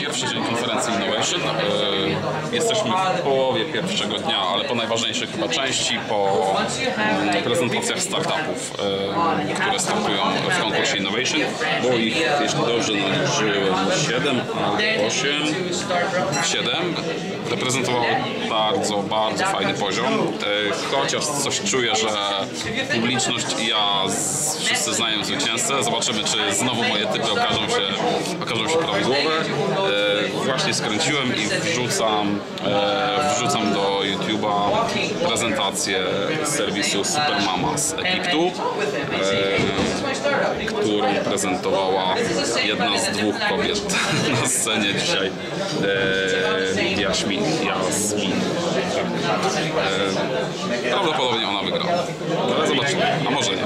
Pierwszy dzień konferencji Innovation. E, Jesteśmy w połowie pierwszego dnia, ale po najważniejszej chyba części, po mm, prezentacjach startupów, e, które startują w konkursie Innovation. Było ich, jeśli dobrze naliczyłem, 7 albo 8. 7. Reprezentowało bardzo, bardzo fajny poziom. E, Chociaż coś czuję, że publiczność i ja wszyscy znają zwycięzcę. Zobaczymy, czy znowu moje typy okażą się, okażą się prawidłowe. E, właśnie skręciłem i wrzucam, e, wrzucam do YouTube'a prezentację serwisu Supermama z Egiptu, e, którą prezentowała jedna z dwóch kobiet na scenie dzisiaj. Jaśmin, Jasmin. Prawdopodobnie ona wygra. Ale zobaczymy, a może nie.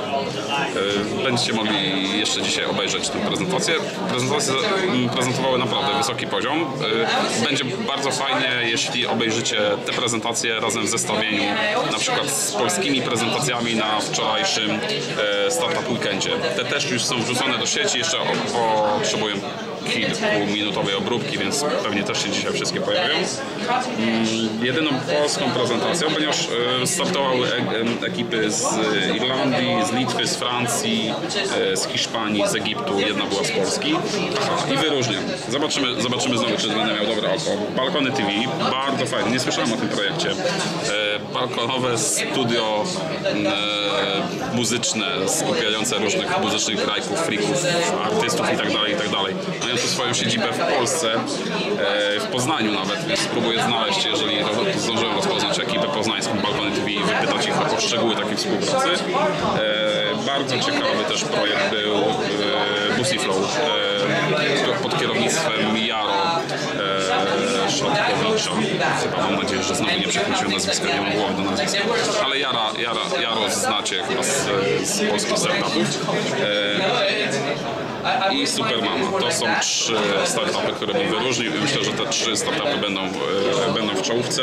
E, Będziecie mogli jeszcze dzisiaj obejrzeć tę prezentację. Prezentacje prezentowały naprawdę wysoki poziom. E, Będzie bardzo fajnie, jeśli obejrzycie te prezentacje razem w zestawieniu na przykład z polskimi prezentacjami na wczorajszym e, Startup Weekendzie. Te też już są wrzucone do sieci, jeszcze potrzebują kilkuminutowej obróbki, więc pewnie też się dzisiaj wszystkie pojawią. Mm, Jedyną polską prezentacją, ponieważ e, startowały e- e- ekipy z Irlandii, z Litwy, z Francji, z Hiszpanii, z Egiptu, jedna była z Polski. Aha, i wyróżniam. Zobaczymy, zobaczymy znowu, czy będę miał dobre oko. Balkony TV, bardzo fajne, nie słyszałem o tym projekcie. E, Balkonowe studio e, muzyczne skupiające różnych muzycznych grajków, freaków, artystów itd. itd. Mają tu swoją siedzibę w Polsce, e, w Poznaniu nawet, więc spróbuję znaleźć, jeżeli zdążyłem rozpoznać ekipę poznańską Balkony TV i wypytać ich o szczegóły takiej współpracy. E, bardzo ciekawy też projekt był e, Busiflow e, pod kierownictwem Jaro Chyba mam nadzieję, że znowu nie przekręciłem nazwiska, nie mam głowy do nazwiska. Ale Jara, Jara, Jaro znacie chyba z, z polskich startupów. E, i Supermama. To są trzy startupy, które bym wyróżnił i myślę, że te trzy startupy będą, e, będą w czołówce.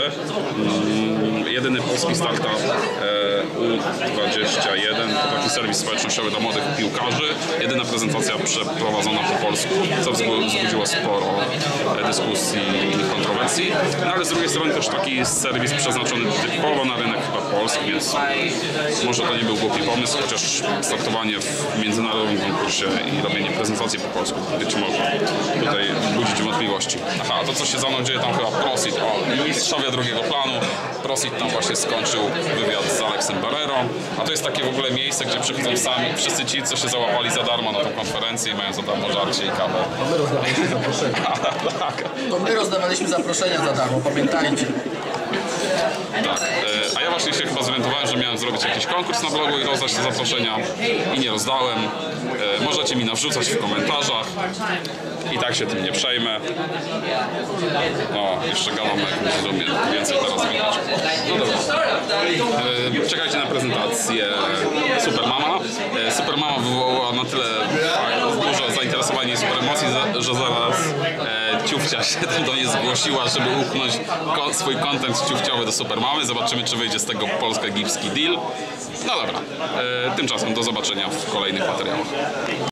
Mm, Jedyny polski startup e, U21 to taki serwis społecznościowy dla młodych piłkarzy. Jedyna prezentacja przeprowadzona po polsku, co wzbu- wzbudziło sporo e, dyskusji i kontrowersji. No ale z drugiej strony też taki serwis przeznaczony typowo na rynek chyba polski, więc może to nie był głupi pomysł, chociaż startowanie w międzynarodowym konkursie i robienie prezentacji po polsku być może tutaj budzić wątpliwości. Aha, to co się za mną dzieje tam chyba Prosit, o mistrzowie drugiego planu. Prosit tam właśnie skończył wywiad z Alexem Barrero, a to jest takie w ogóle miejsce, gdzie przychodzą sami wszyscy ci, co się załapali za darmo na tą konferencję i mają za darmo żarcie i kawę. My rozdawaliśmy zaproszenia. tak. To my rozdawaliśmy zaproszenia za darmo, pamiętajcie. E, A ja właśnie się chyba zorientowałem, że miałem zrobić jakiś konkurs na blogu i rozdać te zaproszenia i nie rozdałem. E, Możecie mi nawrzucać w komentarzach. I tak się tym nie przejmę. O, jeszcze gadam jak żeby więcej teraz widać. No dobra. E, Czekajcie na prezentację Supermama. Supermama wywołała na tyle tak, dużo zainteresowania i super emocji, za- że zaraz e, Ciufcia się do niej zgłosiła, żeby upchnąć ko- swój kontent ciufciowy do Supermamy. Zobaczymy, czy wyjdzie z tego polsko-egipski deal. No dobra. E, Tymczasem do zobaczenia w kolejnych materiałach.